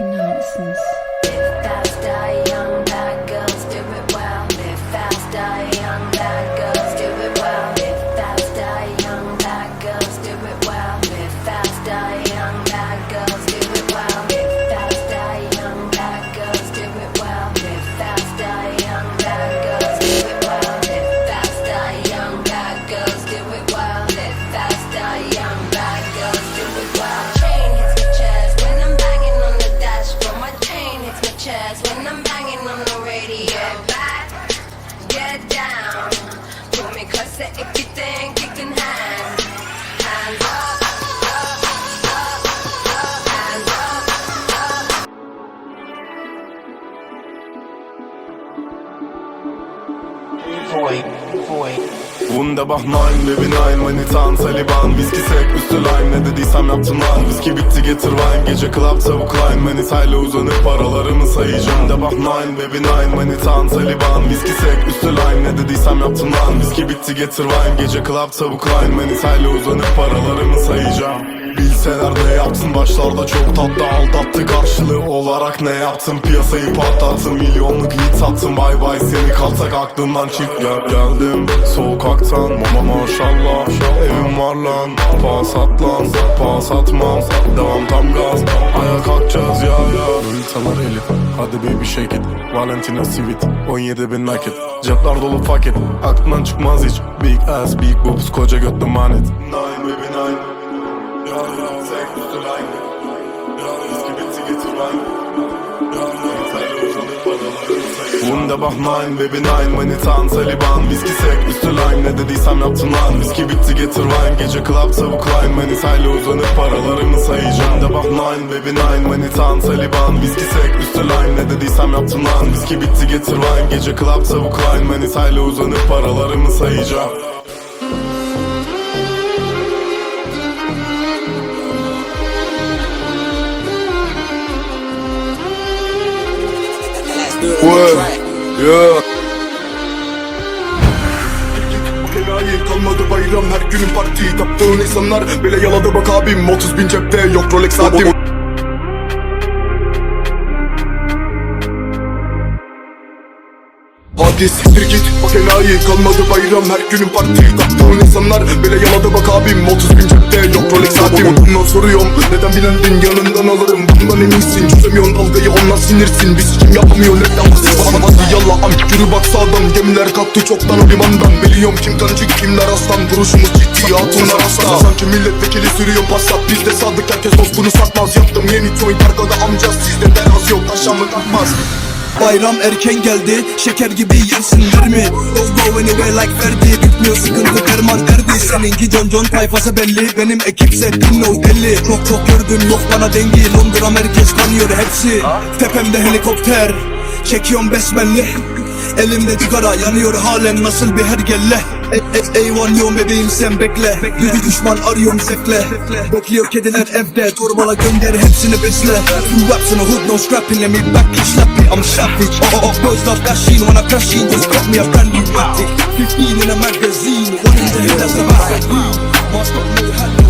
Nonsense. Wunderbach 9 Baby 9 Manitan Taliban. Viski sek üstü lime. Ne dediysem yaptım lan. Viski bitti getir wine. Gece club tavuk line Manitayla uzanıp paralarımı sayacağım. Wunderbach 9 Baby 9 Manitan Taliban. Viski sek üstü lime. Ne dediysem yaptım lan. Viski bitti getir wine. Gece club tavuk line Manitayla uzanıp paralarımı sayacağım Bilseler ne yaptın? Başlarda çok tatlı aldattı Karşılığı olarak ne yaptın? Piyasayı patlattın Milyonluk hit sattın. Bay bay seni kalsak aklımdan çık gel Geldim sokaktan. Mama maşallah Evim var lan. Pas at lan pas atmam Devam tam gaz ayağa kalkacağız ya ya. Lolitalar Elif hadi baby shake it. Valentina Sivit 17 bin nakit. Cepler dolu paket aklından çıkmaz hiç. Big ass big boobs koca götlü manet. Nine baby nine 9 baby 9 Manitan Taliban Viski sek üstü line Ne dediysem yaptım lan Viski bitti getir wine Gece club tavuk line Manitayla uzanıp paralarımı sayacağım Wunderbach 9 baby 9 Manitan Taliban Viski sek üstü line Ne dediysem yaptım lan Viski bitti getir wine Gece club tavuk line Manitayla uzanıp paralarımı sayacağım Ouais, yeah. Enayi kalmadı bayram her günün parti Taptığın insanlar bile yaladı bak abim. 30 bin cepte yok Rolex saatim Hadi siktir git bak enayi kalmadı bayram her günün parti. Taptığın insanlar bile yaladı bak abim. 30 bin cepte yok Rolex saatim. Bundan soruyorum neden bilendin? Yanından alırım Bundan eminsin. Çözemiyorsun dalgayı ondan sinirsin. Biz kim yapamıyor neden basın Hadi yallah am yürü bak sağdan. Gemiler kalktı çoktan limandan. Biliyorum kim kancık kimler aslan. Duruşumuz ciddi hatunlar aslan. Sanki milletvekili sürüyor passat. Bizde sadık herkes dostunu satmaz Yaptım yeni joint arkada amca Sizde deraz yok aşağımı takmaz Bayram erken geldi Şeker gibi yersinler mi? Don't go anywhere like Ferdi Bitmiyor sıkıntı derman erdi. Seninki John John tayfası belli Benim ekipse Pinno deli Çok çok gördüm yok bana dengi. Londra merkez tanıyor hepsi. Tepemde helikopter Çekiyorum besmelli Elimde sigara yanıyor halen nasıl bir hergelle? E, e, Eyvan yok bebeğim sen bekle. Bir düşman arıyorum zevkle Bekliyor kediler evde Torbala gönder hepsini besle. You raps in the hood no scrapping Let me back it slappy I'm savage. Oh oh Girls love flashing when I crash in. Just got me a brand new matic 15 in a magazine. One in the head that's a magazine. Mask up no